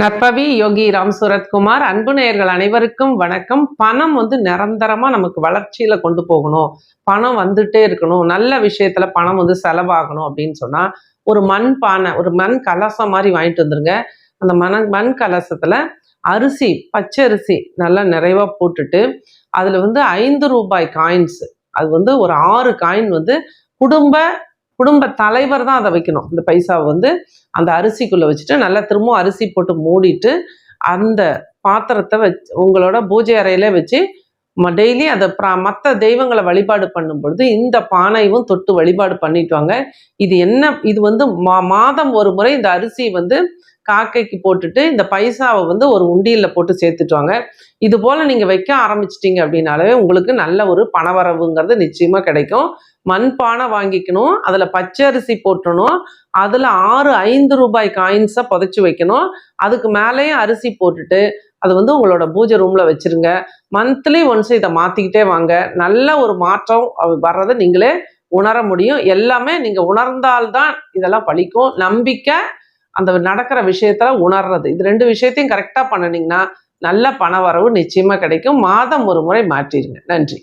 நற்பவி யோகி ராம் சூரத்குமார் அன்பு நேயர்கள் அனைவருக்கும் வணக்கம். பணம் வந்து நிரந்தரமா நமக்கு வளர்ச்சியில கொண்டு போகணும். பணம் வந்துட்டே இருக்கணும். நல்ல விஷயத்துல பணம் வந்து செலவாகணும் அப்படின்னு சொன்னா ஒரு மண் பானை ஒரு மண் கலசம் மாதிரி வாங்கிட்டு வந்துருங்க. அந்த மண மண் கலசத்துல அரிசி பச்சை அரிசி நல்லா நிறைவா போட்டுட்டு அதுல வந்து ஐந்து ரூபாய் காயின்ஸ் அது வந்து ஒரு ஆறு காயின் வந்து குடும்ப குடும்ப தலைவர் தான் அதை வைக்கணும். இந்த பைசாவை வந்து அந்த அரிசிக்குள்ள வச்சுட்டு நல்லா திரும்பவும் அரிசி போட்டு மூடிட்டு அந்த பாத்திரத்தை வச்சு உங்களோட பூஜை அறையில வச்சு டெய்லி அதை மற்ற தெய்வங்களை வழிபாடு பண்ணும் பொழுது இந்த பானையும் தொட்டு வழிபாடு பண்ணிட்டு வாங்க இது என்ன இது வந்து மா மாதம் ஒரு முறை இந்த அரிசி வந்து காக்கைக்கு போட்டுட்டு இந்த பைசாவை வந்து ஒரு உண்டியில் போட்டு சேர்த்துட்டு வாங்க இது போல நீங்க வைக்க ஆரம்பிச்சிட்டீங்க அப்படின்னாலே உங்களுக்கு நல்ல ஒரு பணவரவுங்கிறது நிச்சயமா கிடைக்கும். மண்பானை வாங்கிக்கணும் அதில் பச்சை அரிசி போட்டணும் அதில் ஆறு ஐந்து ரூபாய் காயின்ஸை புதைச்சி வைக்கணும். அதுக்கு மேலேயும் அரிசி போட்டுட்டு அது வந்து உங்களோட பூஜை ரூமில் வச்சுருங்க. மந்த்லி ஒன்ஸ் இதை மாற்றிக்கிட்டே வாங்க. நல்ல ஒரு மாற்றம் வர்றதை நீங்களே உணர முடியும். எல்லாமே நீங்கள் உணர்ந்தால்தான் இதெல்லாம் பழிக்கும். நம்பிக்கை அந்த நடக்கிற விஷயத்துல உணர்றது. இது ரெண்டு விஷயத்தையும் கரெக்டாக பண்ணினீங்கன்னா நல்ல பண வரவு நிச்சயமாக கிடைக்கும். மாதம் ஒரு முறை மாற்றிடுங்க. நன்றி.